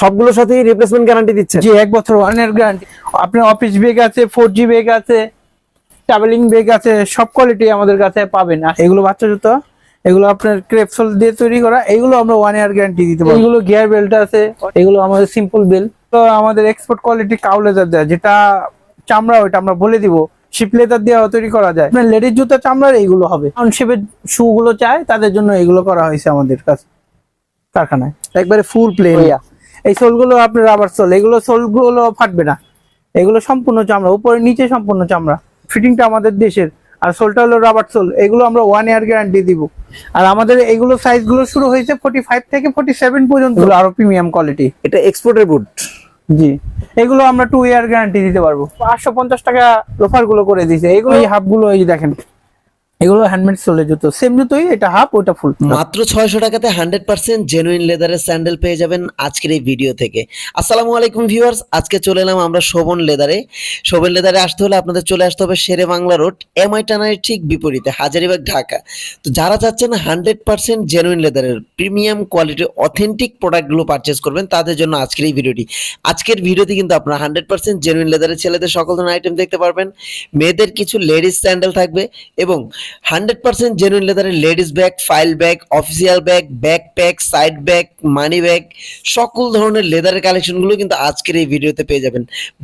সবগুলোর সাথেই replacement guarantee দিচ্ছেন? জি, এক বছর ওয়ান ইয়ার গ্যারান্টি আপনার অফিস ব্যাগ আছে ফোর জি ব্যাগ আছে ট্রাভেলিং ব্যাগ আছে, সব কোয়ালিটি আমাদের কাছে পাবেন। আর এগুলো বাচ্চা জুতো, এগুলো আপনার ক্রেপসোল দিয়ে তৈরি করা, এগুলো আমরা ওয়ান ইয়ার গ্যারান্টি দিতে পারি এগুলো গিয়ার বেল্ট আছে, এগুলো আমাদের সিম্পল বেল্ট তো আমাদের এক্সপোর্ট কোয়ালিটি কাউ লেদার দেয়, যেটা চামড়া, ওইটা আমরা বলে দিব শিপ লেদার দিয়ে তৈরি করা যায়। আপনার লেডিস জুতো, চামড়ার এইগুলো হবে। টাউনশিপের শু গুলো চায় তাদের জন্য এগুলো করা হয়েছে আমাদের কাছে, কারখানায়। একবারে ফুল প্লেন এই সোলগুলো আপনার রাবার সোল এগুলো সোলগুলো ফাটবে না। এগুলো সম্পূর্ণ চামড়া উপরে নিচে সম্পূর্ণ চামড়া। ফিটিংটা আমাদের দেশের। আর সোলটা হলো রাবার সোল এগুলো আমরা ওয়ান ইয়ার গ্যারান্টি দিব। আর আমাদের এগুলো সাইজগুলো শুরু হয়েছে ফোর্টি ফাইভ থেকে ফোর্টি সেভেন পর্যন্ত আরও প্রিমিয়াম কোয়ালিটি এটা এক্সপোর্টের বুট জি। এগুলো আমরা টু ইয়ার গ্যারান্টি দিতে পারব। আটশো পঞ্চাশ টাকা লোফারগুলো করে দিয়েছে। এগুলো এই হাফগুলো এই দেখেন। এগুলো হ্যান্ডমেড সোলের জুতো। সেম জুতোই, এটা হাফ ওটা ফুল মাত্র ছয়শো টাকাতে হান্ড্রেড পার্সেন্ট জেনুইন লেদারের স্যান্ডেল পেয়ে যাবেন আজকের এই ভিডিও থেকে। আসসালামু আলাইকুম ভিউয়ার্স আজকে চলে এলাম আমরা শোভন লেদারে শোভন লেদারে আসতে হলে আপনাদের চলে আসতে হবে শেরে বাংলা রোড এমআই টানারের ঠিক বিপরীতে, হাজারিবাগ, ঢাকা। তো যারা চাচ্ছেন হান্ড্রেড পার্সেন্ট জেনুইন লেদারের প্রিমিয়াম কোয়ালিটির অথেন্টিক প্রোডাক্টগুলো পারচেস করবেন, তাদের জন্য আজকের এই ভিডিওটি আজকের ভিডিওতে কিন্তু আপনারা হান্ড্রেড পার্সেন্ট জেনুইন লেদারের ছেলেদের সকল ধরনের আইটেম দেখতে পারবেন। মেয়েদের কিছু লেডিস স্যান্ডেল থাকবে এবং হান্ড্রেড পার্সেন্ট জেনুইন লেদারের ladies bag file bag official bag bag pack side bag money bag সকল ধরনের লেদারের কালেকশনগুলো কিন্তু আজকের এই ভিডিওতে পেয়ে যাবেন।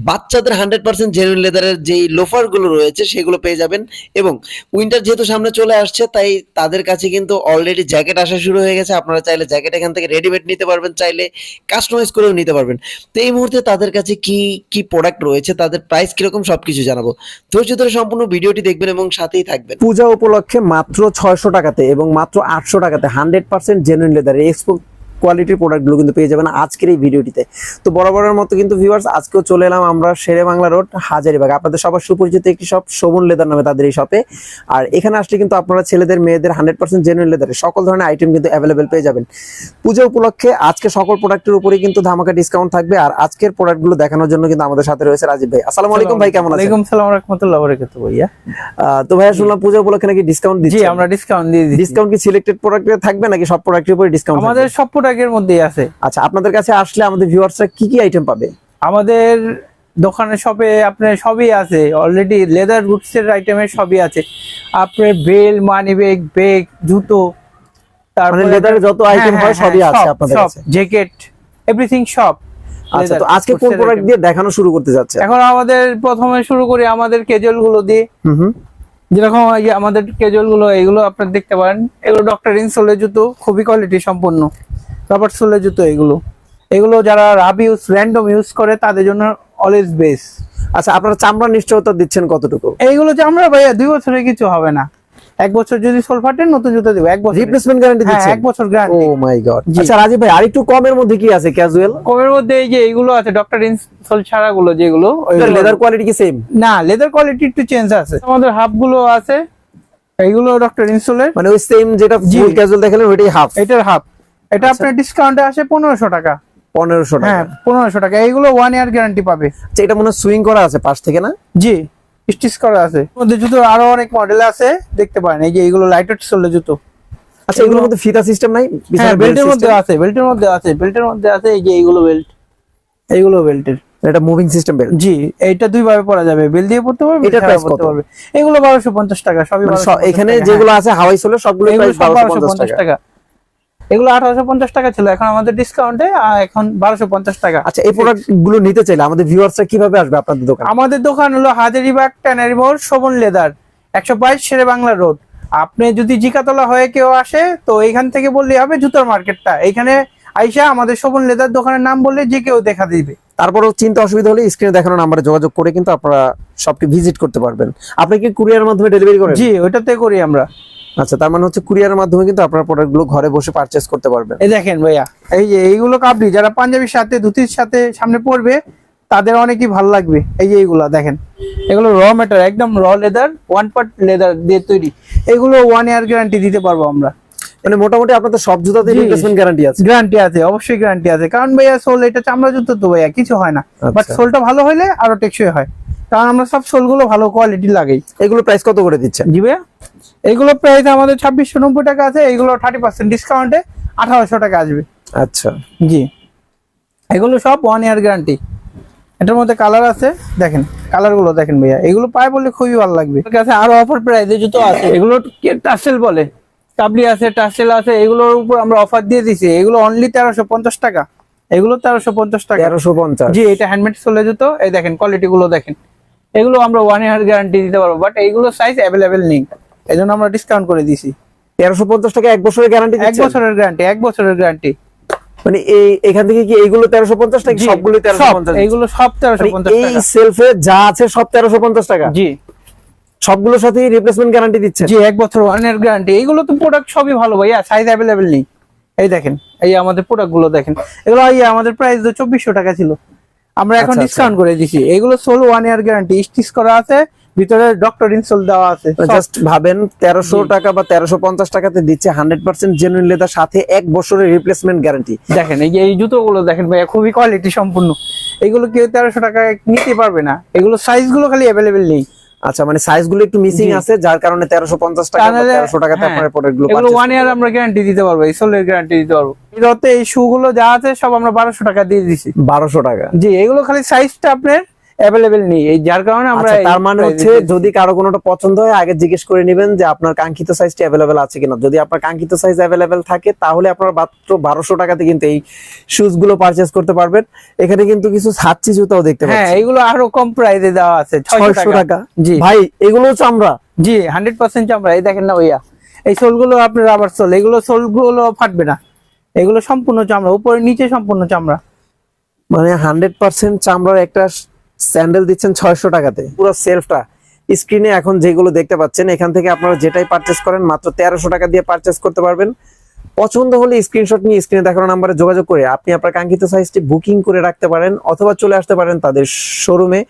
বাচ্চাদের হান্ড্রেড পার্সেন্ট জেনুইন লেদারের যেই লোফারগুলো রয়েছে, সেগুলো পেয়ে যাবেন এবং উইন্টার যেহেতু সামনে চলে আসছে, তাই তাদের কাছে কিন্তু অলরেডি জ্যাকেট আসা শুরু হয়ে গেছে। আপনারা চাইলে জ্যাকেট এখান থেকে রেডিমেড নিতে পারবেন, চাইলে কাস্টমাইজ করেও নিতে পারবেন। তো এই মুহূর্তে তাদের কাছে কি কি প্রোডাক্ট রয়েছে, তাদের প্রাইস কীরকম সবকিছু জানাব। ধৈর্য ধরে সম্পূর্ণ ভিডিওটি দেখবেন এবং সাথেই থাকবেন। পূজা উপলক্ষে মাত্র ছয়শো টাকাতে এবং মাত্র আটশো টাকাতে hundred percent genuine leather expo কোয়ালিটির প্রোডাক্টগুলো কিন্তু পেয়ে যাবেন আজকের এই ভিডিওটিতে। তো বরাবরের মতো কিন্তু ভিউয়ার্স আজকেও চলে এলাম আমরা শেরে বাংলা রোড হাজারিবাগ। আপনাদের সবার সুপরিচিত একটি শপ শোভন লেদার নামে তাদের এই শপে আর এখানে আসলে কিন্তু আপনারা ছেলেদের মেয়েদের হান্ড্রেড পার্সেন্ট জেনুইন লেদারের সকল ধরনের আইটেম কিন্তু অ্যাভেলেবেল পেয়ে যাবেন। পূজা উপলক্ষে আজকে সকল প্রোডাক্টের উপরেই কিন্তু ধামাকা ডিসকাউন্ট থাকবে। আর আজকের প্রোডাক্টগুলো দেখানোর জন্য কিন্তু আমাদের সাথে রয়েছে রাজীব ভাই। আসসালামু আলাইকুম ভাই কেমন আছেন? ওয়ালাইকুম সালাম রহমতুল্লাহ বরকাতুহু ভাইয়া। তো ভাইয়া শুনলাম পূজা উপলক্ষে নাকি ডিসকাউন্ট জি দিচ্ছি আমরা ডিসকাউন্ট দিয়ে দিচ্ছি। ডিসকাউন্ট কি সিলেক্টেড প্রোডাক্টে থাকবে নাকি সব প্রোডাক্টের উপরে ডিসকাউন্ট আমাদের সব প্রোডাক্টের মধ্যেই আছে। আচ্ছা আপনাদের কাছে আসলে আমাদের ভিউয়ার্সরা কি কি আইটেম পাবে? আমাদের দোকানের শপে আপনার সবই আছে। অলরেডি লেদার গুডস এর আইটেমের সবই আছে। আপনার বেল মানি ব্যাগ ব্যাগ জুতো মানে লেদারের যত আইটেম হয় সবই আছে আপনাদের কাছে? জ্যাকেট এভরিথিং সব আচ্ছা তো আজকে কোন প্রোডাক্ট দিয়ে দেখানো শুরু করতে যাচ্ছে? এখন আমাদের প্রথমে শুরু করি আমাদের কেজুয়ালগুলো দিয়ে। হুম হুম। যেরকম আমাদের কেজুয়ালগুলো এগুলো আপনারা দেখতে পারেন। এগুলো ডক্টর ইনসোলের জুতো খুবই কোয়ালিটি সম্পন্ন। রবার্ট সোলের জুতো এগুলো। এগুলো যারা রাব ইউজ র্যান্ডম ইউজ করে তাদের জন্য অলওয়েজ বেস্ট আচ্ছা আপনারা চামড়া নিশ্চয়তা দিচ্ছেন কতটুকু? এইগুলো আমরা ভাইয়া দুই বছরে কিছু হবে না। এক বছর যদি সোল ফাটে নতুন জুতো দেবো। এক বছর। রিপ্লেসমেন্ট গ্যারান্টি হ্যাঁ দিচ্ছেন? এক বছর গ্যারান্টি ও মাই গড আচ্ছা রাজীব ভাই আরেকটু কমের মধ্যে কি আছে ক্যাজুয়াল কমের মধ্যে এই যে এইগুলো আছে ডক্টর ইনসোল ছাড়া গুলো যেগুলো লেদার কোয়ালিটি কি সেম না লেদার কোয়ালিটি একটু চেঞ্জ আছে। আমাদের হাফগুলো আছে এইগুলো ডক্টর ইনসোলের মানে ওই সেম যেটা। ফুল ক্যাজুয়াল দেখালেন ওইটাই হাফ এটার হাফ এটা আপনার ডিসকাউন্টে আসে পনেরোশো টাকা। পনেরোশো টাকা। হ্যাঁ পনেরোশো টাকা। এইগুলো ওয়ান ইয়ার গ্যারান্টি পাবে। আচ্ছা এটা মনে সুইং করা আছে পাশ থেকে না? জি স্টিচ করা আছে। মধ্যে জুতো আরও অনেক মডেল আছে দেখতে পারেন। এই যে এইগুলো লাইটেড সোলের জুতো। আচ্ছা এগুলোর মধ্যে ফিতা সিস্টেম নাই? হ্যাঁ বেল্টের মধ্যে system? আছে বেল্টের মধ্যে আছে বেল্টের মধ্যে আছে এই যে এইগুলো বেল্ট এইগুলো বেল্টের এটা মুভিং সিস্টেম বেল্ট জি এইটা দুই ভাবে পরা যাবে। বেল দিয়ে পড়তে পারবে price পড়তে কত? পারবে। এগুলো বারোশো পঞ্চাশ টাকা সবই মানে 1250 এখানে যেগুলো আছে হাওয়াই সোলে সবগুলো হ্যাঁ। এগুলো প্রাইস সব বারোশো বারোশো পঞ্চাশ পঞ্চাশ টাকা। টাকা। এগুলো আঠারোশো পঞ্চাশ টাকা ছিল এখন আমাদের ডিসকাউন্টে এখন বারোশো পঞ্চাশ টাকা। আচ্ছা এই প্রোডাক্টগুলো নিতে চাইলে আমাদের ভিউয়ার্সরা কীভাবে আসবে আপনাদের দোকানে? আমাদের দোকান হলো হাজারিবাগ ট্যানারি মোড় শোভন লেদার একশো বাইশ শেরে বাংলা রোড। আপনি যদি জিকাতলা হয়ে কেউ আসে তো এখান থেকে বললেই হবে জুতোর মার্কেটটা। এখানে আইসা আমাদের শোভন লেদার দোকানের নাম বললে যে কেউ দেখা দিবে। তারপরেও চিন্তা অসুবিধা হলে স্ক্রিনে দেখানো নাম্বারে যোগাযোগ করে কিন্তু আপনারা সবকে ভিজিট করতে পারবেন। আপনি কি কুরিয়ারের মাধ্যমে ডেলিভারি করেন? জি ওইটাতে করি আমরা। আচ্ছা তার মানে হচ্ছে কুরিয়ারের মাধ্যমে কিন্তু আপনারা প্রোডাক্টগুলো ঘরে বসে পারচেজ করতে পারবেন। এই দেখেন ভাইয়া। এই যে এইগুলো কাপড়ি যারা পাঞ্জাবির সাথে ধুতির সাথে সামনে পড়বে তাদের অনেকই ভালো লাগবে। এই যে এইগুলা দেখেন। এগুলো র ম্যাটার একদম র লেদার ওয়ান পার্ট লেদার দিয়ে তৈরি। এগুলো ওয়ান ইয়ার গ্যারান্টি দিতে পারব আমরা। মানে মোটামুটি আপনাদের সব জুতাতে রিপ্লেসমেন্ট গ্যারান্টি আছে। গ্যারান্টি আছে অবশ্যই গ্যারান্টি আছে। কারণ ভাইয়া সোল এটা চামড়া জুতো তো ভাইয়া কিছু হয় না। বাট আচ্ছা। সোলটা ভালো হলে আরও টেকসই হয়। কারণ আমরা সব সোলগুলো ভালো কোয়ালিটি লাগাই। এগুলো প্রাইস কত করে দিচ্ছেন? জি ভাইয়া? এইগুলো প্রাইস আমাদের ছাব্বিশশো নব্বই টাকা আছে এইগুলো থার্টি পার্সেন্ট ডিসকাউন্টে আঠারোশো টাকা আসবে। আচ্ছা। জি। এগুলো সব ওয়ান ইয়ার গ্যারান্টি এটার মধ্যে কালার আছে দেখেন কালারগুলো দেখেন ভাইয়া। এগুলো পায়ে বললে খুবই ভালো লাগবে। কাছে আরও অফার প্রাইসে জুতো আছে। এগুলো টাসেল বলে? কাবলি আছে টাসেল আছে এগুলোর উপর আমরা অফার দিয়ে দিছি। এগুলো অনলি তেরোশো পঞ্চাশ টাকা। এগুলো তেরোশো পঞ্চাশ টাকা। তেরোশো পঞ্চাশ। জি এটা হ্যান্ডমেড সোলে জুতো। এই দেখেন কোয়ালিটি গুলো দেখেন। এগুলো আমরা ওয়ান ইয়ার গ্যারান্টি দিতে পারব বাট এইগুলো সাইজ অ্যাভেলেবেল নেই। এই জন্য আমরা ডিসকাউন্ট করে দিছি তেরোশো পঞ্চাশ টাকা এক বছরের গ্যারান্টি এক বছরের গ্যারান্টি এক বছরের গ্যারান্টি মানে এই এখান থেকে কি এইগুলো তেরোশো পঞ্চাশ টাকা সবগুলো তেরোশো পঞ্চাশ এইগুলো সব তেরোশো পঞ্চাশ এই সেলফে যা আছে সব তেরোশো পঞ্চাশ টাকা? জি। সবগুলোর সাথে রিপ্লেসমেন্ট গ্যারান্টি দিচ্ছে জি এক বছর ওয়ান ইয়ার গ্যারান্টি এইগুলো তো প্রোডাক্ট সবই ভালো ভাইয়া সাইজ অ্যাভেলেবেল নেই। এই দেখেন এই আমাদের প্রোডাক্টগুলো দেখেন। এগুলো আমাদের প্রাইস তো চব্বিশশো টাকা ছিল। আমরা এখন আচ্ছা, ডিসকাউন্ট করে দিছি। এগুলো sole one year guarantee stitch করা আছে ভিতরে ডক্টর ইনসোল দেওয়া আছে। জাস্ট ভাবেন তেরোশো টাকা বা তেরোশো পঞ্চাশ টাকাতে দিচ্ছে হান্ড্রেড পার্সেন্ট জেনুইন লেদার সাথে এক বছরের রিপ্লেসমেন্ট গ্যারান্টি দেখেন এই যে এই জুতোগুলো দেখেন ভাইয়া খুবই কোয়ালিটি সম্পূর্ণ। এগুলো কেউ তেরোশো টাকায় নিতে পারবে না। এগুলো সাইজগুলো খালি অ্যাভেলেবেল নেই। আচ্ছা মানে সাইজগুলো একটু মিসিং আছে যার কারণে তেরোশো পঞ্চাশ টাকা তাহলে- তেরোশো টাকাতে আপনারা গুলো এগুলো 1 ইয়ার আমরা গ্যারান্টি দিতে পারব এই সোলের গ্যারান্টি দিতে পারব। এটাতে এই শু গুলো যা আছে সব আমরা 1200 টাকা দিয়ে দিছি। 1200 টাকা। জি এগুলো খালি সাইজটা আপনার অ্যাভেলেবেল নেই। এই যার কারণে আমরা আচ্ছা তার মানে হচ্ছে যদি কারও কোনোটা পছন্দ হয় আগে জিজ্ঞেস করে নেবেন যে আপনার কাঙ্ক্ষিত সাইজটি অ্যাভেলেবেল আছে কিনা। যদি আপনার কাঙ্ক্ষিত সাইজ অ্যাভেলেবেল থাকে তাহলে আপনার মাত্র বারোশো টাকাতে কিন্তু এই শুজগুলো পারচেস করতে পারবেন। এখানে কিন্তু কিছু ছাচ্ছি জুতাও দেখতে পাচ্ছি। হ্যাঁ এগুলো আরও কম প্রাইসে দেওয়া আছে ছয়শো টাকা। জি। ভাই এগুলো চামড়া জি হান্ড্রেড পার্সেন্ট চামড়া এই দেখেন না ভাইয়া এই সোলগুলো আপনার রাবার সোল এগুলো সোলগুলো ফাটবে না। এগুলো সম্পূর্ণ চামড়া উপরে নিচে সম্পূর্ণ চামড়া। মানে হান্ড্রেড পার্সেন্ট চামড়ার একটা স্যান্ডেল দিচ্ছেন ছয়শো টাকাতে। পুরো সেলফটা। স্ক্রিনে এখন যেগুলো দেখতে পাচ্ছেন, এখান থেকে আপনারা যেটাই পারচেস করেন, মাত্র তেরোশো টাকা দিয়ে পারচেস করতে পারবেন। পছন্দ হলে স্ক্রিনশট নিয়ে স্ক্রিনে দেখানো নাম্বারে যোগাযোগ করে আপনি আপনার কাঙ্ক্ষিত সাইজটি বুকিং করে রাখতে পারেন, অথবা চলে আসতে পারেন তাদের শোরুমে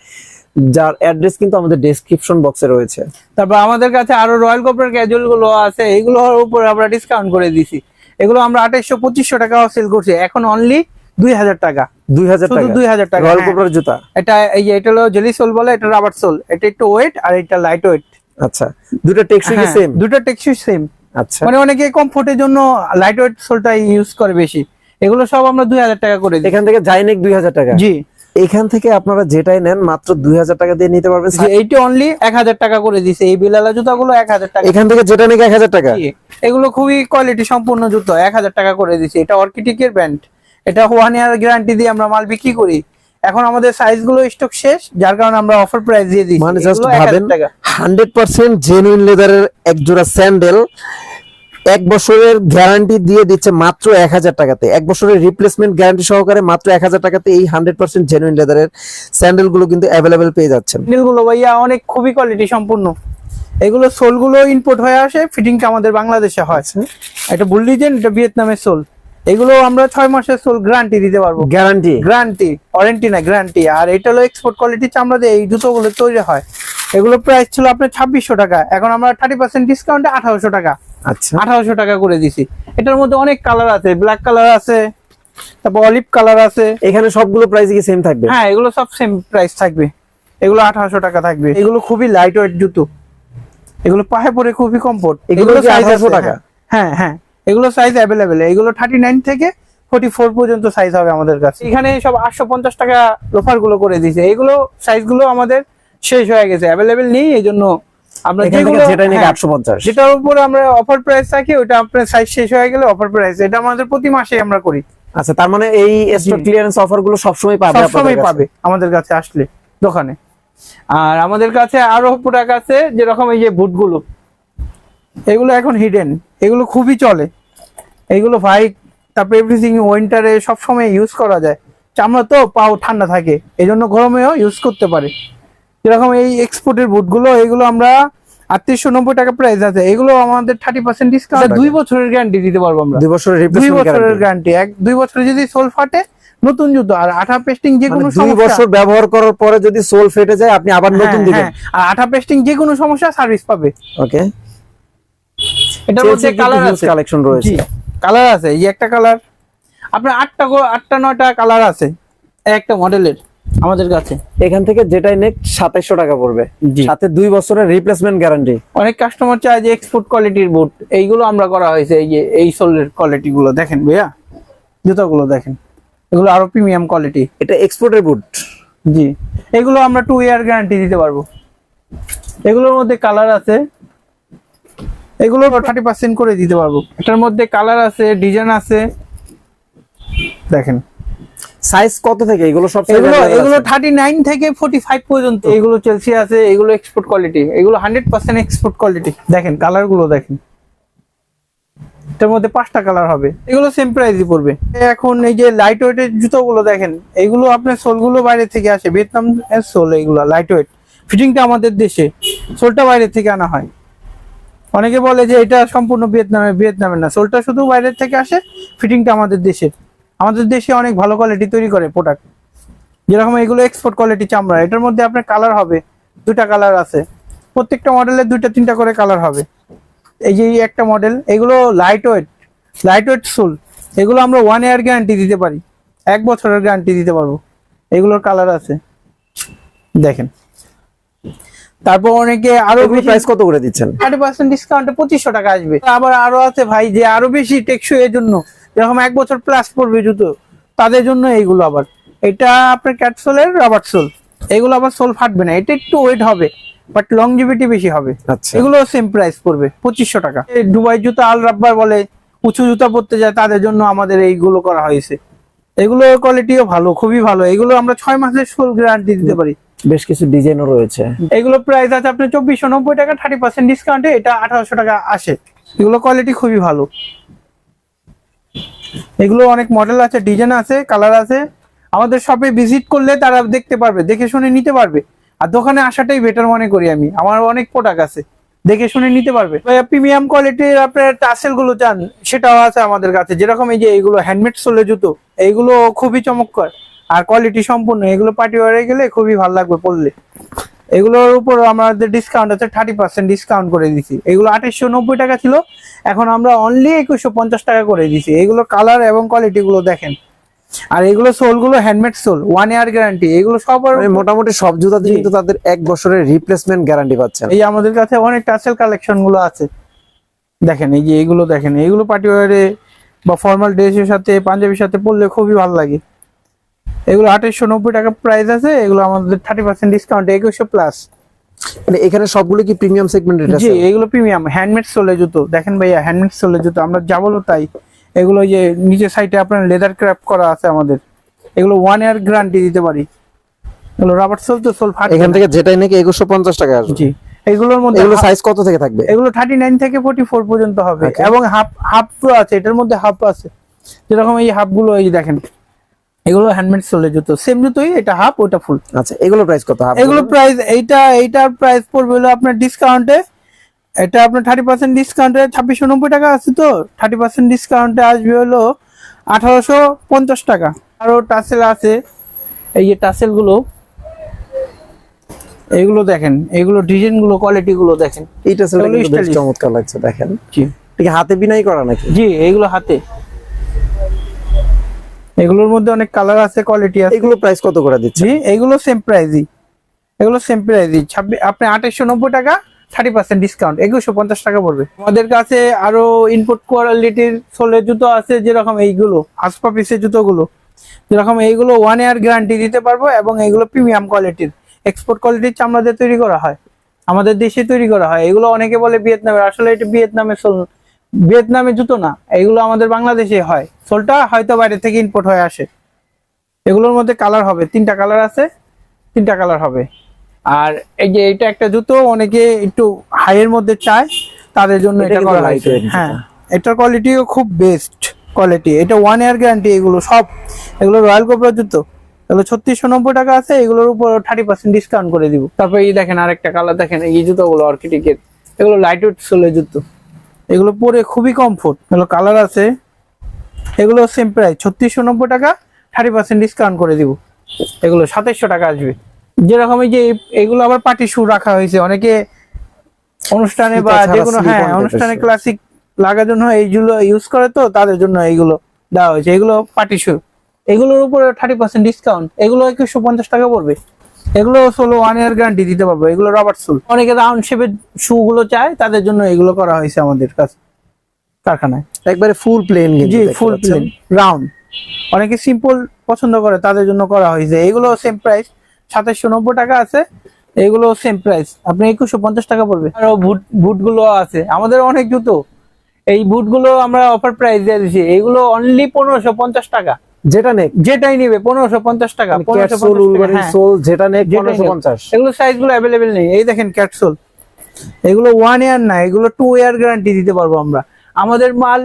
যার অ্যাড্রেস কিন্তু আমাদের ডেসক্রিপশন বক্সে রয়েছে। তারপর আমাদের কাছে আরও রয়্যাল কোপের ক্যাজুয়ালগুলো আছে, এগুলোর উপর আমরা ডিসকাউন্ট করে দিছি। এগুলো আমরা আঠাইশো পঁচিশশো টাকা সেল করছি। এখন অনলি দুই হাজার টাকা। দুই হাজার টাকা? দুই হাজার টাকা রয়্যাল হ্যাঁ। কোবরার জুতা? এটা এই এটা হলো জেলি সোল বলে এটা রাবার সোল। এটা একটু ওয়েট আর এটা লাইট ওয়েট আচ্ছা। দুটো টেকসই কি সেম দুটো টেক্সচার সেম আচ্ছা। মানে অনেকে কমফোর্টের জন্য লাইট ওয়েট সোলটা ইউজ করে বেশি। এগুলো সব আমরা দুই হাজার টাকা করে এখান থেকে জাইনেক দুই হাজার টাকা? জি। এখান থেকে আপনারা যেটাই নেন মাত্র দুই হাজার টাকা দিয়ে নিতে পারবেন। এইটা অনলি এক হাজার টাকা করে দিছে এই বিলালা জুতাগুলো এক হাজার টাকা। এখান থেকে যেটা নাকি এক হাজার টাকা? এগুলো খুবই কোয়ালিটি সম্পূর্ণ জুতো। এক হাজার টাকা করে দিছি এটা অর্কিটিকের ব্র্যান্ড এটা ওয়ান ইয়ার গ্যারান্টি দিয়ে আমরা মাল বিক্রি করি। এখন আমাদের সাইজগুলো স্টক শেষ যার কারণে আমরা অফার প্রাইস দিয়ে দিচ্ছি মানে জাস্ট ভাবেন টাকা। হান্ড্রেড পার্সেন্ট জেনুইন লেদারের এক জোড়া স্যান্ডেল এক বছরের গ্যারান্টি দিয়ে দিচ্ছে মাত্র এক হাজার টাকাতে। এক বছরের রিপ্লেসমেন্ট গ্যারান্টি সহকারে মাত্র এক হাজার টাকাতে এই হান্ড্রেড পার্সেন্ট জেনুইন লেদারের স্যান্ডেলগুলো কিন্তু অ্যাভেলেবেল পেয়ে যাচ্ছে যাচ্ছেনগুলো ভাইয়া অনেক খুবই কোয়ালিটি সম্পূর্ণ। এগুলো সোলগুলো ইম্পোর্ট হয়ে আসে ফিটিংটা আমাদের বাংলাদেশে হয়। এটা বুললিজেন এটা ভিয়েতনামের সোল এগুলো আমরা ছয় মাসের সোল গ্যারান্টি দিতে পারব। গ্যারান্টি গ্যারান্টি ওয়ারেন্টি না গ্যারান্টি আর এটা হলো এক্সপোর্ট কোয়ালিটি চামড়া দিয়ে এই জুতোগুলো তৈরি হয় এগুলো প্রাইস ছিল আপনার ছাব্বিশশো টাকা। এখন আমরা থার্টি পার্সেন্ট ডিসকাউন্টে আঠারোশো টাকা। আচ্ছা। আঠারোশো টাকা করে দিছি। এটার মধ্যে অনেক কালার আছে ব্ল্যাক কালার আছে তারপর অলিভ কালার আছে। এখানে সবগুলো প্রাইস কি সেম থাকবে? হ্যাঁ এগুলো সব সেম প্রাইস থাকবে। এগুলো আঠারোশো টাকা থাকবে। এগুলো খুবই লাইট ওয়েট জুতো। এগুলো পায়ে পরে খুবই কমফোর্ট এগুলো কি size 1800 আছে, টাকা? হ্যাঁ হ্যাঁ। এগুলো সাইজ অ্যাভেলেবেল এগুলো থার্টি নাইন থেকে ফোর্টি ফোর পর্যন্ত সাইজ হবে আমাদের কাছে। এখানে সব আটশো পঞ্চাশ টাকা লোফারগুলো করে দিয়েছে। এগুলো সাইজগুলো আমাদের শেষ হয়ে গেছে অ্যাভেলেবেল নেই এই জন্য আমরা যেগুলো যেটা নাকি আটশো পঞ্চাশ। যেটার উপর আমরা অফার প্রাইস রাখি ওটা আপনার সাইজ শেষ হয়ে গেলে অফার প্রাইস এটা আমাদের প্রতি মাসে আমরা করি। আচ্ছা তার মানে এই স্টক ক্লিয়ারেন্স অফারগুলো সবসময় পাবে সবসময়? পাবে আমাদের কাছে আসলে দোকানে। আর আমাদের কাছে আরও প্রোডাক্ট আছে যেরকম এই যে বুটগুলো এগুলো এখন হিডেন এগুলো খুবই চলে। এগুলো হোয়াইট তারপর এভরিথিং উইন্টারে সবসময় ইউজ করা যায়। চামড়া তো পাও ঠান্ডা থাকে এই জন্য গরমেও ইউজ করতে পারে। যেরকম এই এক্সপোর্টের বুটগুলো এগুলো আমরা আটত্রিশশো নব্বই টাকা প্রাইস আছে। এগুলো আমাদের থার্টি পার্সেন্ট ডিসকাউন্ট দুই বছরের গ্যারান্টি দিতে পারব আমরা। দুই বছরের দুই বছরের গ্যারান্টি এক দুই বছরে যদি সোল ফাটে নতুন জুতো আর আঠা পেস্টিং যে কোনো দুই বছর ব্যবহার করার পরে যদি সোল ফেটে যায় আপনি আবার হ্যাঁ, নতুন দিবেন। হ্যাঁ, আর আঠা পেস্টিং যে কোনো সমস্যা সার্ভিস পাবে। ওকে এটার মধ্যে কালার আছে। কালেকশন রয়েছে। কালার আছে এই একটা কালার আপনার আটটা আটটা নয়টা কালার আছে একটা মডেলের আমাদের কাছে। এখান থেকে যেটাই নেক সাতাইশশো টাকা পড়বে। সাথে দুই বছরের রিপ্লেসমেন্ট গ্যারান্টি অনেক কাস্টমার চায় যে এক্সপোর্ট কোয়ালিটির বুট এইগুলো আমরা করা হয়েছে এই যে এই সোলের কোয়ালিটি গুলো। দেখেন ভাইয়া জুতোগুলো দেখেন। এগুলো আরও প্রিমিয়াম কোয়ালিটি এটা এক্সপোর্টের বুট জি। এগুলো আমরা টু ইয়ার গ্যারান্টি দিতে পারব। এগুলোর মধ্যে কালার আছে এগুলো থার্টি পার্সেন্ট করে দিতে পারব। এটার মধ্যে কালার আছে ডিজাইন আছে। দেখেন। সাইজ কত থেকে? এগুলো সব এগুলো এগুলো আছে? থার্টি নাইন থেকে ফোর্টি ফাইভ পর্যন্ত। এগুলো চেলসি আছে এগুলো এক্সপোর্ট কোয়ালিটি এগুলো হান্ড্রেড পার্সেন্ট এক্সপোর্ট কোয়ালিটি দেখেন কালারগুলো দেখেন। এটার মধ্যে পাঁচটা কালার হবে। এগুলো সেম প্রাইসই পড়বে। এখন এই যে লাইট ওয়েটের জুতোগুলো দেখেন এগুলো আপনার সোলগুলো বাইরে থেকে আসে। ভিয়েতনাম সোল এগুলো লাইট ওয়েট ফিটিংটা আমাদের দেশে। সোলটা বাইরে থেকে আনা হয়। অনেকে বলে যে এটা সম্পূর্ণ ভিয়েতনামে, ভিয়েতনামের না। সোলটা শুধু বাইরের থেকে আসে ফিটিংটা আমাদের দেশে আমাদের দেশে অনেক ভালো কোয়ালিটি তৈরি করে প্রোডাক্ট যেরকম এগুলো এক্সপোর্ট কোয়ালিটি চামড়া, এটার মধ্যে আপনার কালার হবে দুটা কালার আছে। প্রত্যেকটা মডেলের দুইটা, তিনটা করে কালার হবে। এই যে একটা মডেল এগুলো light weight light weight sole. এগুলো আমরা ওয়ান ইয়ার গ্যারান্টি দিতে পারি। এক বছরের গ্যারান্টি দিতে পারব। এগুলোর কালার আছে। দেখেন। তারপর অনেকে আরও প্রাইস কত করে দিচ্ছেন? থার্টি পার্সেন্ট ডিসকাউন্টে পঁচিশশো টাকা আসবে। আবার আরও আছে ভাই যে আরও বেশি টেকসই এর জন্য। এরকম এক বছর প্লাস পড়বে জুতো। তাদের জন্য এইগুলো আবার। এটা আপনার ক্যাটসোলের রাবার সোল এগুলো আবার সোল ফাটবে না। এটা একটু ওয়েট হবে বাট লংজিভিটি বেশি হবে। আচ্ছা। এগুলো সেম প্রাইস পড়বে পঁচিশশো টাকা। এই দুবাই জুতা আল রাব্বার বলে উঁচু জুতা পরতে যায় তাদের জন্য আমাদের এইগুলো করা হয়েছে। এগুলো কোয়ালিটিও ভালো খুবই ভালো। এগুলো আমরা ছয় মাসের ফুল গ্যারান্টি দিতে পারি। বেশ কিছু ডিজাইনও রয়েছে। এগুলো প্রাইস আছে আপনার চব্বিশশো নব্বই টাকা থার্টি পার্সেন্ট ডিসকাউন্টে এটা আঠারোশো টাকা আসে। এগুলো কোয়ালিটি খুবই ভালো। এগুলো অনেক মডেল আছে ডিজাইন আছে কালার আছে। আমাদের শপে ভিজিট করলে তারা দেখতে পারবে, দেখে শুনে নিতে পারবে। আর দোকানে আসাটাই বেটার মনে করি আমি। আমার অনেক প্রোডাক্ট আছে, দেখে শুনে নিতে পারবে। প্রিমিয়াম কোয়ালিটির আপনার টাসেলগুলো চান, সেটাও আছে আমাদের কাছে। যেরকম এই যে এইগুলো হ্যান্ডমেড সোলে জুতো এইগুলো খুবই চমৎকার। আর কোয়ালিটি সম্পূর্ণ এগুলো পার্টি ওয়ারে গেলে খুবই ভালো লাগবে পড়লে এগুলোর উপর আমাদের ডিসকাউন্ট আছে থার্টি পার্সেন্ট ডিসকাউন্ট করে দিছি। এগুলো আঠাশশো নব্বই টাকা ছিল এখন আমরা অনলি একুশশো পঞ্চাশ টাকা করে দিছি। এগুলো কালার এবং কোয়ালিটি গুলো দেখেন। আর এগুলো সোলগুলো handmade sole one year guarantee এগুলো সবার মানে মোটামুটি সব জুতাতে জি। কিন্তু তাদের এক বছরের রিপ্লেসমেন্ট গ্যারান্টি পাচ্ছেন। এই আমাদের কাছে অনেক টাসেল কালেকশনগুলো আছে। দেখেন এই যে এগুলো দেখেন এগুলো পার্টি ওয়ারে বা ফর্মাল ড্রেসের সাথে পাঞ্জাবির সাথে পরলে খুবই ভালো লাগে। এগুলো আঠাশশো নব্বই টাকা প্রাইস আছে এগুলো আমাদের থার্টি পার্সেন্ট ডিসকাউন্ট একুশশো প্লাস মানে এখানে সবগুলো কি প্রিমিয়াম সেগমেন্টের জি আছে? এগুলো প্রিমিয়াম হ্যান্ডমেড সোলে জুতো। দেখেন ভাইয়া হ্যান্ডমেড সোলে জুতো আমরা যা বলো তাই। এগুলো যে নিচের সাইডে আপনার লেদার ক্র্যাপ করা আছে আমাদের। এগুলো ওয়ান ইয়ার গ্যারান্টি দিতে পারি। এগুলো রাবার সোল তো সোল ফাটবে এখান থেকে যেটাই নাকি একুশশো পঞ্চাশ টাকা আসবে। জি এগুলোর মধ্যে এগুলো সাইজ কত থেকে থাকবে? এগুলো থার্টি নাইন থেকে ফোর্টি ফোর পর্যন্ত হবে। এবং হাফ হাফ আছে এটার মধ্যে হাফ আছে। যেরকম এই হাফগুলো এই দেখেন। এগুলো হ্যান্ডমেড সোলে জুতো। সেম জুতোই এটা হাফ ওটা ফুল আচ্ছা এগুলো প্রাইস কত হাফ এগুলো প্রাইস এইটা এইটার প্রাইস পড়বে হলো আপনার ডিসকাউন্টে এটা আপনার থার্টি পার্সেন্ট ডিসকাউন্টে ছাব্বিশশো নব্বই টাকা আছে তো। থার্টি পার্সেন্ট ডিসকাউন্টে আসবে হলো আঠারোশো পঞ্চাশ টাকা। আরও টাসেল আছে। এই যে টাসেলগুলো এগুলো দেখেন এগুলো ডিজাইনগুলো কোয়ালিটি গুলো দেখেন। এই কিন্তু চমৎকার লাগছে দেখেন। জি। ঠিক হাতে বিনাই করা নাকি? জি এগুলো হাতে। এগুলোর মধ্যে অনেক কালার আছে কোয়ালিটি আছে। এগুলো প্রাইস কত করে দিচ্ছে জি এগুলো সেম প্রাইসই এগুলো সেম প্রাইসই ছাব্বিশ আপনি আঠাশশো নব্বই টাকা থার্টি পার্সেন্ট ডিসকাউন্ট একুশশো পঞ্চাশ টাকা পড়বে। আমাদের কাছে আরও ইনপুট কোয়ালিটির সোলের জুতো আছে যেরকম এইগুলো হাসপা পিসের জুতোগুলো। যেরকম এইগুলো ওয়ান ইয়ার গ্যারান্টি দিতে পারব এবং এইগুলো প্রিমিয়াম কোয়ালিটির এক্সপোর্ট কোয়ালিটির চামড়া দিয়ে তৈরি করা হয়। আমাদের দেশে তৈরি করা হয়। এগুলো অনেকে বলে ভিয়েতনামের। আসলে এটা ভিয়েতনামের সোল ভিয়েতনামে জুতো না এগুলো আমাদের বাংলাদেশে হয়। সোলটা হয়তো বাইরে থেকে ইম্পোর্ট হয়ে আসে। এগুলোর মধ্যে কালার হবে তিনটা কালার আছে তিনটা কালার হবে। আর এই যে এটা একটা জুতো অনেকে একটু হাইয়ের মধ্যে চায় তাদের জন্য এটা করা হয়েছে। হ্যাঁ এটার কোয়ালিটিও খুব বেস্ট কোয়ালিটি এটা ওয়ান ইয়ার গ্যারান্টি এগুলো সব এগুলো রয়্যাল কোবরা জুতো। এগুলো ছত্রিশশো নব্বই টাকা আছে এগুলোর উপর থার্টি পার্সেন্ট ডিসকাউন্ট করে দিব। তারপর এই দেখেন আরেকটা কালার দেখেন এই জুতোগুলো অর্কিটিকের এগুলো লাইট ওয়েট সোলের জুতো। এগুলো পরে খুবই কমফোর্ট এগুলো কালার আছে। এগুলো সেম প্রাইস ছত্রিশশো নব্বই টাকা থার্টি পার্সেন্ট ডিসকাউন্ট করে দিব। এগুলো সাতাইশশো টাকা আসবে। যেরকম এই যে এগুলো আবার পার্টি শু রাখা হয়েছে। অনেকে অনুষ্ঠানে বা যে কোনো হ্যাঁ অনুষ্ঠানে ক্লাসিক লাগার জন্য এইগুলো ইউজ করে তো তাদের জন্য এইগুলো দেওয়া হয়েছে। এগুলো পার্টি শু এগুলোর উপরে থার্টি পার্সেন্ট ডিসকাউন্ট এগুলো একুশশো পঞ্চাশ টাকা পড়বে। এগুলো ষোলো ওয়ান ইয়ার গ্যারান্টি দিতে পারব এগুলো রবার সুল অনেকে রাউন্ড শেপের শু গুলো চায় তাদের জন্য এগুলো করা হয়েছে আমাদের কাছে কারখানায়। একবারে ফুল প্লেন জি ফুল প্লেন রাউন্ড অনেকে সিম্পল পছন্দ করে তাদের জন্য করা হয়েছে। এগুলো সেম প্রাইস সাতাশশো নব্বই টাকা আছে এগুলো সেম প্রাইস আপনি একুশশো পঞ্চাশ টাকা পড়বে। আরও বুট বুটগুলো আছে। আমাদের অনেক জুতো। এই বুটগুলো আমরা অফার প্রাইস দিয়ে দিচ্ছি এগুলো অনলি পনেরোশো পঞ্চাশ টাকা। যেটা নেক। যেটাই নিবে পনেরোশো পঞ্চাশ টাকা ক্যাট 1550 সোল টাকা, উলবারি হ্যাঁ। সোল যেটা নেক পনেরোশো পঞ্চাশ। এগুলো সাইজগুলো অ্যাভেলেবেল নেই। এই দেখেন ক্যাটসোল এগুলো ওয়ান ইয়ার না এগুলো টু ইয়ার গ্যারান্টি দিতে পারব আমরা। আমাদের মাল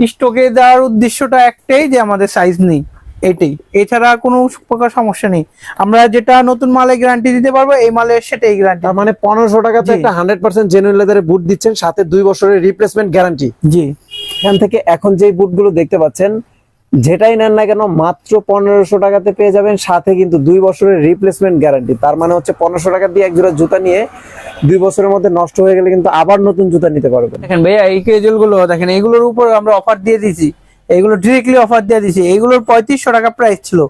স্টকে দেওয়ার উদ্দেশ্যটা একটাই যে আমাদের সাইজ নেই এটাই। এছাড়া কোনো প্রকার সমস্যা নেই। আমরা যেটা নতুন মালে গ্যারান্টি দিতে পারব এই মালে সেটাই গ্যারান্টি মানে পনেরোশো টাকাতে জি। একটা হান্ড্রেড পার্সেন্ট জেনুইন লেদারের বুট দিচ্ছেন সাথে দুই বছরের রিপ্লেসমেন্ট গ্যারান্টি জি। এখান থেকে এখন যে বুটগুলো দেখতে পাচ্ছেন যেটাই নেন না কেন মাত্র পনেরোশো টাকাতে পেয়ে যাবেন সাথে কিন্তু দুই বছরের রিপ্লেসমেন্ট গ্যারান্টি তার মানে হচ্ছে পনেরোশো টাকা দিয়ে এক জোড়া জুতা নিয়ে দুই বছরের মধ্যে নষ্ট হয়ে গেলে কিন্তু আবার নতুন জুতা নিতে পারবেন। দেখেন ভাইয়া এই কেজলগুলো দেখেন এগুলোর উপর আমরা অফার দিয়ে দিয়েছি। এগুলো ডিরেক্টলি অফার দিয়ে দিয়েছি। এগুলোর পঁয়ত্রিশশো টাকা প্রাইস ছিল।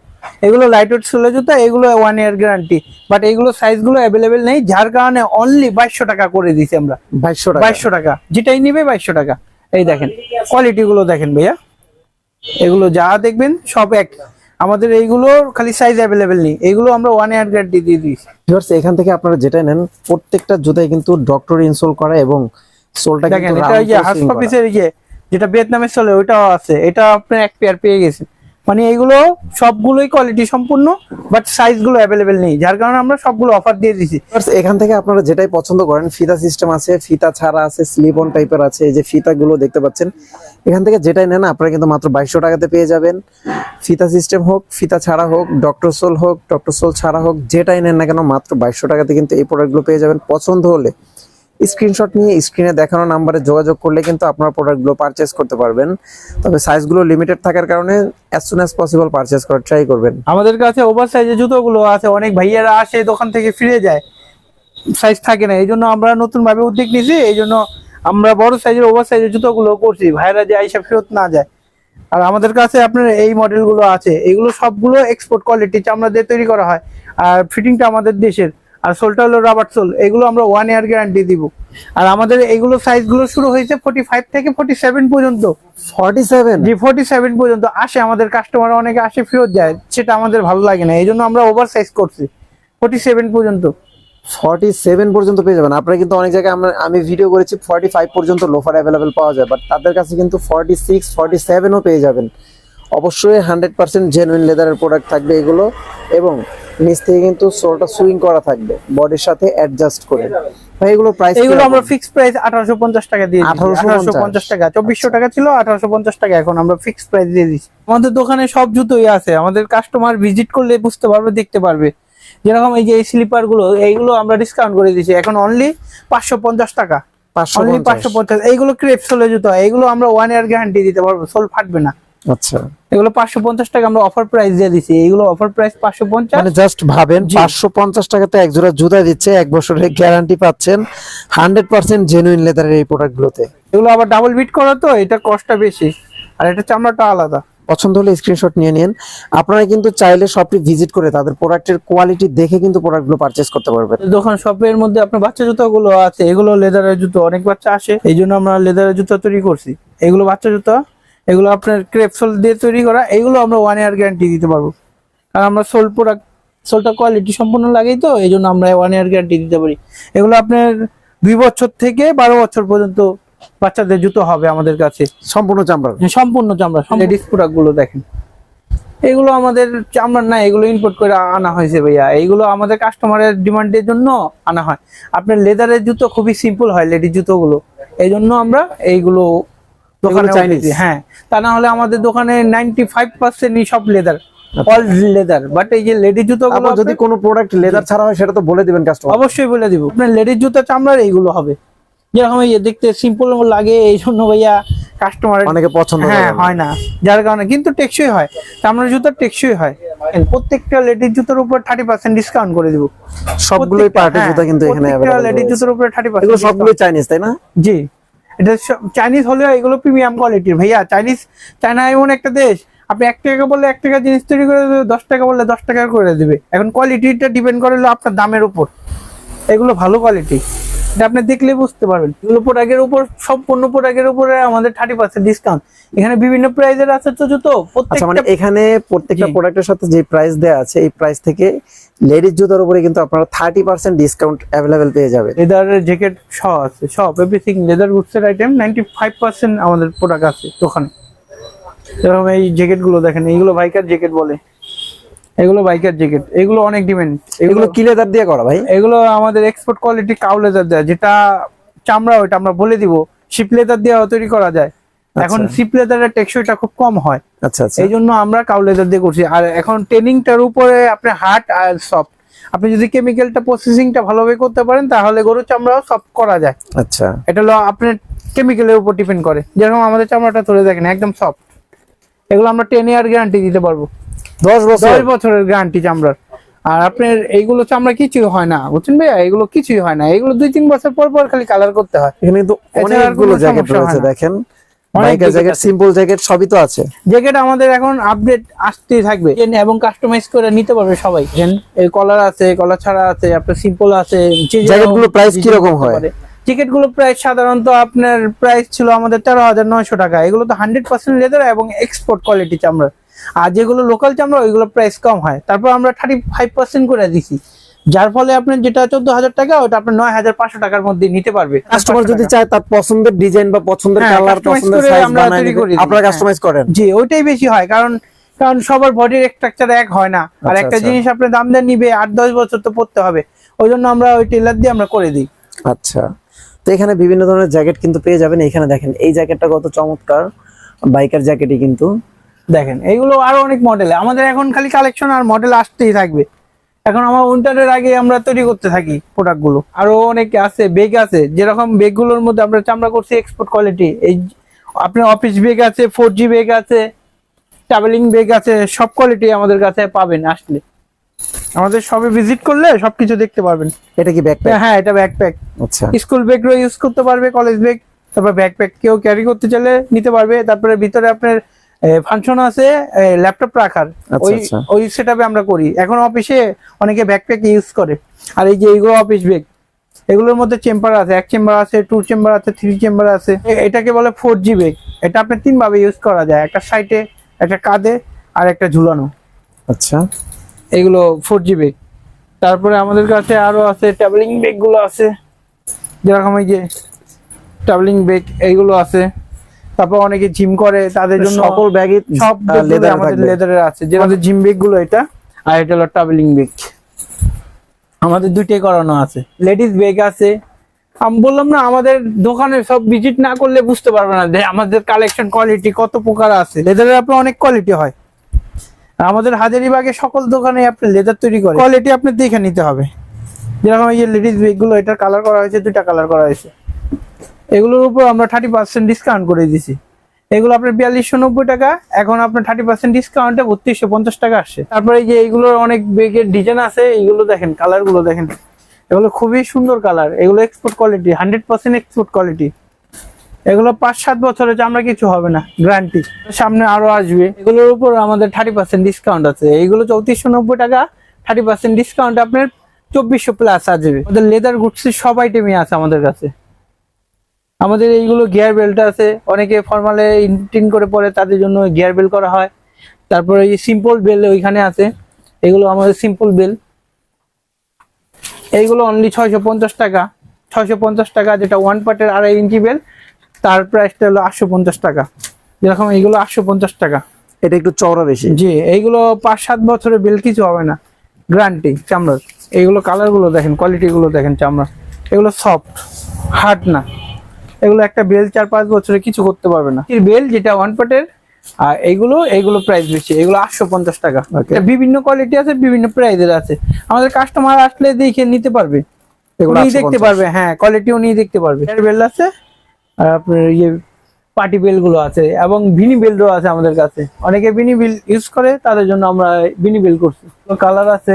এগুলো লাইট ওয়েট ছিল জুতা এগুলো ওয়ান ইয়ার গ্যারান্টি বাট এগুলো সাইজগুলো অ্যাভেলেবেল নেই যার কারণে অনলি বাইশশো টাকা করে দিয়েছি আমরা। বাইশশো টাকা। বাইশশো টাকা। যেটাই নিবে বাইশশো টাকা। এই দেখেন কোয়ালিটি গুলো দেখেন ভাইয়া। এগুলো যা দেখবেন সব এক। আমাদের এইগুলো খালি সাইজ অ্যাভেলেবেল নেই। এগুলো আমরা ওয়ান ইয়ার গ্যারান্টি দিয়ে দিয়েছি। Viewers, এখান থেকে আপনারা যেটা নেন প্রত্যেকটা জুতায় কিন্তু ডক্টর ইনসোল করা এবং সোলটা কিন্তু এটা এই যে হাসপাতালের এই যে যেটা ভিয়েতনামে চলে ওইটাও আছে। এটা আপনি এক পেয়ার পেয়ে গেছেন। মানে এইগুলো সবগুলোই কোয়ালিটি সম্পূর্ণ বাট সাইজগুলো অ্যাভেলেবেল নেই যার কারণে আমরা সবগুলো অফার দিয়ে Viewers, এখান থেকে আপনারা যেটাই পছন্দ করেন ফিতা সিস্টেম আছে ফিতা ছাড়া আছে স্লিপ অন টাইপের আছে এই যে ফিতা গুলো দেখতে পাচ্ছেন এখান থেকে যেটাই নেন আপনারা কিন্তু মাত্র বাইশশো টাকাতে পেয়ে যাবেন। ফিতা সিস্টেম হোক ফিতা ছাড়া হোক ডক্টর সোল হোক ডক্টর সোল ছাড়া হোক যেটাই নেন না কেন মাত্র বাইশশো টাকাতে কিন্তু এই প্রোডাক্টগুলো পেয়ে যাবেন। পছন্দ হলে স্ক্রিনশট নিয়ে স্ক্রিনে দেখানো নাম্বারে যোগাযোগ করলে কিন্তু আপনারা প্রোডাক্টগুলো পারচেস করতে পারবেন। তবে সাইজগুলো লিমিটেড থাকার কারণে as soon as possible purchase করার ট্রাই করবেন। আমাদের কাছে ওভার সাইজের জুতোগুলো আছে, অনেক ভাইয়ারা আসে, দোকান থেকে ফিরে যায়। সাইজ থাকে না এই জন্য আমরা নতুন ভাবে উদ্যোগ নিয়েছি এই জন্য আমরা বড় সাইজের ওভার সাইজের জুতোগুলো করছি ভাইরা যে আইসা ফেরত না যায়। আর আমাদের কাছে আপনার এই মডেলগুলো আছে, এগুলো সবগুলো এক্সপোর্ট কোয়ালিটি চামড়া দিয়ে তৈরি করা হয়। আর ফিটিংটা আমাদের দেশের। আর সোলটা হলো রাবার সোল। এগুলো আমরা ওয়ান ইয়ার গ্যারান্টি দিব। আর আমাদের এগুলো সাইজগুলো শুরু হয়েছে ফোর্টি ফাইভ থেকে ফোর্টি সেভেন পর্যন্ত। ফর্টি সেভেন জি ফোর্টি সেভেন পর্যন্ত। আসে আমাদের কাস্টমার অনেকে আসে ফেরত যায়। সেটা আমাদের ভালো লাগে না। এই জন্য আমরা ওভার সাইজ করছি। ফোর্টি সেভেন পর্যন্ত। ফর্টি সেভেন পর্যন্ত পেয়ে যাবেন। আপনারা কিন্তু অনেক জায়গায় আমরা আমি ভিডিও করেছি ফর্টি ফাইভ পর্যন্ত লোফার অ্যাভেলেবেল পাওয়া যায়। বাট তাদের কাছে কিন্তু ফর্টি সিক্স ফর্টি সেভেনও পেয়ে যাবেন। অবশ্যই হান্ড্রেড পার্সেন্ট জেনুইন লেদারের প্রোডাক্ট থাকবে এগুলো এবং নিচ থেকে কিন্তু সোলটা সুইং করা থাকবে বডির সাথে অ্যাডজাস্ট করে। ভাই এগুলো প্রাইস আমরা ফিক্স টাকা দিয়ে 1850 টাকা টাকা ছিল এখন আমরা ফিক্স প্রাইস দিয়ে দিচ্ছি। আমাদের দোকানে সব জুতোই আছে আমাদের কাস্টমার ভিজিট করলে বুঝতে পারবে দেখতে পারবে। যেরকম এই যে এই স্লিপারগুলো এইগুলো আমরা ডিসকাউন্ট করে দিচ্ছি এখন অনলি পাঁচশো পঞ্চাশ টাকা। পাঁচশো অনলি পাঁচশো পঞ্চাশ। এইগুলো ক্রেপ সোলে জুতো এইগুলো আমরা ওয়ান ইয়ার গ্যারান্টি দিতে পারব সোল ফাটবে না। আচ্ছা। এগুলো পাঁচশো পঞ্চাশ টাকা আমরা অফার প্রাইস দিয়ে অফার প্রাইস মানে জাস্ট ভাবেন টাকাতে এক জোড়া জুতা দিচ্ছে এক বছরের গ্যারান্টি পাচ্ছেন হান্ড্রেড পার্সেন্ট জেনুইন লেদারের এই প্রোডাক্টগুলোতে এগুলো আবার ডাবল বিট করা তো এটা বেশি। আর এটা চামড়াটা আলাদা। পছন্দ হলে স্ক্রিনশট নিয়ে নিন। আপনারা কিন্তু চাইলে শপটি ভিজিট করে তাদের প্রোডাক্টের কোয়ালিটি দেখে কিন্তু প্রোডাক্টগুলো পারচেস করতে পারবেন। দোকান শপের মধ্যে আপনার বাচ্চা জুতো গুলো আছে এগুলো লেদারের জুতো অনেক বাচ্চা আসে এই জন্য আমরা লেদারের জুতো তৈরি করছি। এগুলো বাচ্চা জুতো এগুলো আপনার ক্রেপসোল দিয়ে তৈরি করা এগুলো আমরা ওয়ান ইয়ার গ্যারান্টি দিতে পারব। কারণ আমরা সোল প্রোডাক্ট সোলটা কোয়ালিটি সম্পূর্ণ লাগেই তো এই জন্য আমরা ওয়ান ইয়ার গ্যারান্টি দিতে পারি। এগুলো আপনার দুই বছর থেকে বারো বছর পর্যন্ত বাচ্চাদের জুতো হবে আমাদের কাছে। সম্পূর্ণ চামড়া সম্পূর্ণ চামড়া লেডিস প্রোডাক্টগুলো দেখেন। এগুলো আমাদের চামড়ার না এগুলো ইম্পোর্ট করে আনা হয়েছে ভাইয়া। এইগুলো আমাদের কাস্টমারের ডিমান্ডের জন্য আনা হয়। আপনার লেদারের জুতো খুবই সিম্পল হয় লেডিস জুতোগুলো। এই জন্য আমরা এইগুলো দোকানে? উঠেছি। হ্যাঁ তা না হলে আমাদের দোকানে নাইনটি ফাইভ পার্সেন্টই সব লেদার অল লেদার বাট এই যে লেডিস আবার যদি কোনো প্রোডাক্ট লেদার ছাড়া হয় সেটা তো বলে দিবেন কাস্টমার অবশ্যই বলে দিব। আপনার লেডিস জুতো চামড়ার এইগুলো হবে। যেরকম এই দেখতে সিম্পল লাগে এই জন্য ভাইয়া কাস্টমারের অনেকে পছন্দ হ্যাঁ হয় না। যার কারণে কিন্তু টেকসই হয়। চামড়ার জুতো টেকসই হয়। প্রত্যেকটা লেডিস জুতোর উপর থার্টি পার্সেন্ট ডিসকাউন্ট করে দিব। সবগুলোই পার্টি জুতা কিন্তু এখানে লেডিস অ্যাভেলেবল জুতোর উপরে থার্টি এগুলো পার্সেন্ট সবগুলোই চাইনিজ তাই না? জি। এটা চাইনিজ হলেও এগুলো প্রিমিয়াম কোয়ালিটির ভাইয়া চাইনিজ চায়না এমন একটা দেশ আপনি এক টাকা বললে এক টাকা জিনিস তৈরি করে দেবে দশ টাকা বললে দশ টাকা করে দেবে। এখন কোয়ালিটিটা ডিপেন্ড করে হলো আপনার দামের উপর। এগুলো ভালো কোয়ালিটি এটা আপনি দেখলে বুঝতে পারবেন। এগুলো প্রোডাক্টের উপর সব সম্পূর্ণ প্রোডাক্টের উপরে আমাদের থার্টি পার্সেন্ট ডিসকাউন্ট এখানে বিভিন্ন প্রাইজের আছে তো জুতো আচ্ছা মানে প্রত্যেকটা এখানে প্রত্যেকটা প্রোডাক্টের সাথে যে প্রাইস দেওয়া আছে এই প্রাইস থেকে লেডিস জুতার উপরে কিন্তু আপনারা থার্টি পার্সেন্ট ডিসকাউন্ট অ্যাভেলেবেল পেয়ে যাবেন। লেদারের জ্যাকেট সব আছে সব এভরিথিং লেদার গুডসের আইটেম নাইনটি ফাইভ পার্সেন্ট আমাদের প্রোডাক্ট আছে দোকানে। এরকম এই জ্যাকেটগুলো দেখেন এইগুলো বাইকার জ্যাকেট বলে। এগুলো বাইকার জ্যাকেট এগুলো অনেক ডিমান্ড এগুলো এগুলো কি লেদার দিয়ে করা ভাই? এগুলো আমাদের এক্সপোর্ট কোয়ালিটি কাউ লেদার দেয় যেটা চামড়া ওইটা আমরা বলে দিব শিপ লেদার দিয়ে তৈরি করা যায়। এখন আচ্ছা। শিপ লেদারের টেকসইটা খুব কম হয়। আচ্ছা আচ্ছা। এই জন্য আমরা কাউ লেদার দিয়ে করছি। আর এখন ট্রেনিংটার উপরে আপনি হার্ড আর সফট আপনি যদি কেমিক্যালটা প্রসেসিংটা ভালোভাবে করতে পারেন তাহলে গরুর চামড়াও সফট করা যায়। আচ্ছা। এটা হলো আপনার কেমিক্যালের উপর ডিপেন্ড করে। যেরকম আমাদের চামড়াটা ধরে দেখেন একদম সফট এগুলো আমরা টেন ইয়ার গ্যারান্টি দিতে পারব। দশ বছর। দশ বছরের গ্যারান্টি চামড়ার। আর আপনার এইগুলো চামড়া কিছুই হয় না। বুঝছেন ভাইয়া? এগুলো কিছুই হয় না। এগুলো দুই তিন বছর পর পর খালি কালার করতে হয়। এখানে কিন্তু অনেকগুলো জ্যাকেট রয়েছে দেখেন। বাইকার জ্যাকেট সিম্পল জ্যাকেট সবই তো আছে। জ্যাকেট আমাদের এখন আপডেট আসতেই থাকবে। এবং কাস্টমাইজ করে নিতে পারবে সবাই। এই কলার আছে কলার ছাড়া আছে আপনার সিম্পল আছে Jacket গুলো price কীরকম হয়? জ্যাকেটগুলো প্রাইস সাধারণত আপনার প্রাইস ছিল আমাদের তেরো হাজার নয়শো টাকা। এগুলো তো হান্ড্রেড পার্সেন্ট লেদার এবং এক্সপোর্ট কোয়ালিটি চামড়া আর যেগুলো লোকাল চামড়া ওইগুলো প্রাইস কম হয়। তারপর আমরা থার্টি ফাইভ পার্সেন্ট করে দিছি। যার ফলে আপনি যেটা চোদ্দ হাজার টাকা ওটা আপনার নয় হাজার পাঁচশো টাকার মধ্যে নিতে পারবে। কাস্টমার যদি চায় তার পছন্দের ডিজাইন বা পছন্দের কালার customize পছন্দের সাইজ আমরা তৈরি দিবেন। আপনারা হ্যাঁ। কাস্টমাইজ করেন। জি ওইটাই বেশি হয় কারণ কারণ সবার বডির স্ট্রাকচার এক হয় না। আর আচ্ছা, একটা আচ্ছা। জিনিস আপনি দাম দিয়ে নিবে আট দশ বছর তো পড়তে হবে। ওই জন্য আমরা ওই টেলার দিয়ে আমরা করে দিই। আচ্ছা। তো এখানে বিভিন্ন ধরনের জ্যাকেট কিন্তু পেয়ে যাবেন। এখানে দেখেন এই জ্যাকেটটা কত চমৎকার। বাইকার জ্যাকেটই কিন্তু। দেখেন এইগুলো আরও অনেক মডেল আমাদের এখন খালি কালেকশন আর মডেল আসতেই থাকবে। এখন আমার উইন্টারের আগে আমরা তৈরি করতে থাকি প্রোডাক্টগুলো। আরও অনেক আছে বেগ আছে যেরকম বেগগুলোর মধ্যে আমরা চামড়া করছি এক্সপোর্ট কোয়ালিটি এই আপনার অফিস বেগ আছে ফোর জি বেগ আছে ট্রাভেলিং বেগ আছে সব কোয়ালিটি আমাদের কাছে পাবেন আসলে। আমাদের সবে ভিজিট করলে সবকিছু দেখতে পারবেন। এটা কি ব্যাকপ্যাক হ্যাঁ এটা ব্যাকপ্যাক আচ্ছা। স্কুল ব্যাগও ইউজ করতে পারবে কলেজ ব্যাগ তারপর ব্যাকপ্যাক কেউ ক্যারি করতে চাইলে নিতে পারবে তারপরে ভিতরে আপনার ফাংশন আছে ল্যাপটপ রাখার। আচ্ছা, ওই আচ্ছা। ওই সেটআপে আমরা করি। এখন অফিসে অনেকে ব্যাকপ্যাক ইউজ করে। আর এই যে এইগুলো অফিস ব্যাগ এগুলোর মধ্যে চেম্বার আছে। এক চেম্বার আছে টু চেম্বার আছে থ্রি চেম্বার আছে। এটাকে বলে ফোর জি ব্যাগ এটা আপনি তিন ভাবে ইউজ করা যায়। একটা সাইডে একটা কাঁধে আর একটা ঝুলানো। আচ্ছা। এগুলো ফোর জি ব্যাগ তারপরে আমাদের কাছে আরও আছে ট্রাভেলিং ব্যাগগুলো আছে। যেরকম এই যে ট্রাভেলিং ব্যাগ এইগুলো আছে। তারপর অনেকে জিম করে তাদের জন্য সকল ব্যাগই সব লেদার আমাদের লেদারের আছে। যে আমাদের জিম ব্যাগগুলো এটা আর এটা হলো ট্রাভেলিং ব্যাগ আমাদের দুইটাই করানো আছে। লেডিস ব্যাগ আছে। আমি বললাম না আমাদের দোকানে সব ভিজিট না করলে বুঝতে পারবে না যে আমাদের কালেকশন কোয়ালিটি কত প্রকার আছে। লেদারের আপনার অনেক কোয়ালিটি হয়। আমাদের হাজারিবাগে সকল দোকানে আপনি লেদার তৈরি করে কোয়ালিটি আপনি দেখে নিতে হবে। যেরকম এই যে লেডিস ব্যাগগুলো এটা কালার করা হয়েছে দুইটা কালার করা হয়েছে। এগুলোর উপর আমরা থার্টি পার্সেন্ট ডিসকাউন্ট করে দিছি। এগুলো আপনার বিয়াল্লিশশো নব্বই টাকা, এখন আপনার থার্টি পার্সেন্ট ডিসকাউন্টে বত্রিশশো পঞ্চাশ টাকা আসছে। তারপরে এই যে এইগুলোর অনেক বেগের ডিজাইন আছে, এইগুলো দেখেন কালারগুলো দেখেন। এগুলো খুবই সুন্দর কালার এগুলো export quality hundred percent export quality এগুলো পাঁচ সাত বছরের চামড়া কিছু হবে না গ্যারান্টি সামনে আরও আসবে। এগুলোর উপর আমাদের থার্টি পার্সেন্ট ডিসকাউন্ট আছে। এইগুলো চৌত্রিশশো নব্বই টাকা থার্টি পার্সেন্ট ডিসকাউন্ট আপনার চব্বিশশো প্লাস আসবে। আমাদের লেদার গুডসের সব আইটেমই আছে আমাদের কাছে। আমাদের এইগুলো গিয়ার বেল্ট আছে। অনেকে ফর্মালে ইনটিন করে পরে তাদের জন্য গিয়ার বেল করা হয়। তারপরে এই সিম্পল বেল ওইখানে আছে। এগুলো আমাদের সিম্পল বেল এইগুলো অনলি ছয়শো পঞ্চাশ টাকা। ছয়শো পঞ্চাশ টাকা যেটা ওয়ান পার্টের আড়াই ইঞ্চি বেল তার প্রাইসটা হলো আটশো পঞ্চাশ টাকা। যেরকম এইগুলো আটশো পঞ্চাশ টাকা। এটা একটু চওড়া বেশি। জি এইগুলো পাঁচ সাত বছরের বেল কিছু হবে না। গ্রান্টি চামড়ার। এইগুলো কালারগুলো দেখেন কোয়ালিটিগুলো দেখেন চামড়া এগুলো সফট হার্ড না। এগুলো একটা বেল চার পাঁচ বছরে কিছু করতে পারবে না। এর বেল যেটা ওয়ান পার্টের আর এইগুলো এইগুলো প্রাইস বেশি এগুলো আটশো পঞ্চাশ টাকা. বিভিন্ন কোয়ালিটি আছে বিভিন্ন প্রাইসের আছে। আমাদের কাস্টমার আসলে দেখে নিতে পারবে। এগুলো উনি দেখতে পারবে হ্যাঁ কোয়ালিটি উনি দেখতে পারবে। বেল আছে আর আপনার ইয়ে পার্টি বেলগুলো আছে এবং ভিনি বেলও আছে আমাদের কাছে। অনেকে ভিনি বেল ইউজ করে তাদের জন্য আমরা ভিনি বেল করছি। কালার আছে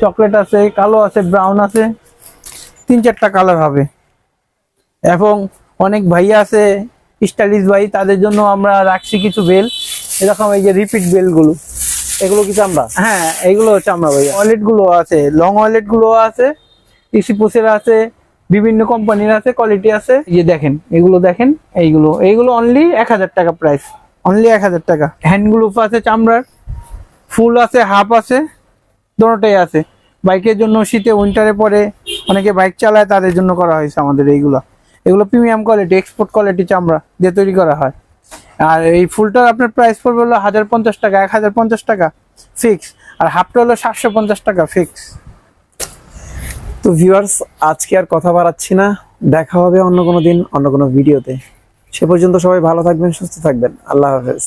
চকলেট আছে কালো আছে ব্রাউন আছে। তিন চারটা কালার হবে। এবং অনেক ভাইয়া আছে স্টাইলিশ ভাই তাদের জন্য আমরা রাখছি কিছু বেল। এরকম এই যে রিপিট বেলগুলো এগুলো কি চামড়া? হ্যাঁ এইগুলো হচ্ছে আমরা ভাইয়া। ওয়ালেটগুলো আছে লং ওয়ালেটগুলো আছে পোসের আছে বিভিন্ন কোম্পানির আছে কোয়ালিটি আছে। যে দেখেন এগুলো দেখেন এইগুলো এইগুলো অনলি এক হাজার টাকা প্রাইস অনলি এক হাজার টাকা। হ্যান্ড গ্লুভ আছে চামড়ার ফুল আছে হাফ আছে দোনোটাই আছে। বাইকের জন্য শীতে উইন্টারে পরে অনেকে বাইক চালায়, তাদের জন্য করা হয়েছে আমাদের এইগুলো। এগুলো প্রিমিয়াম কোয়ালিটি এক্সপোর্ট কোয়ালিটি চামড়া দিয়ে তৈরি করা হয়। আর এই ফুলটার আপনার প্রাইস পড়বে হলো হাজার পঞ্চাশ টাকা, এক হাজার পঞ্চাশ টাকা ফিক্স আর হাফটা হলো সাতশো পঞ্চাশ টাকা ফিক্স তো ভিউয়ার্স আজকে আর কথা বাড়াচ্ছি না। দেখা হবে অন্য কোনো দিন, অন্য কোনো ভিডিওতে। সে পর্যন্ত সবাই ভালো থাকবেন, সুস্থ থাকবেন। আল্লাহ হাফেজ।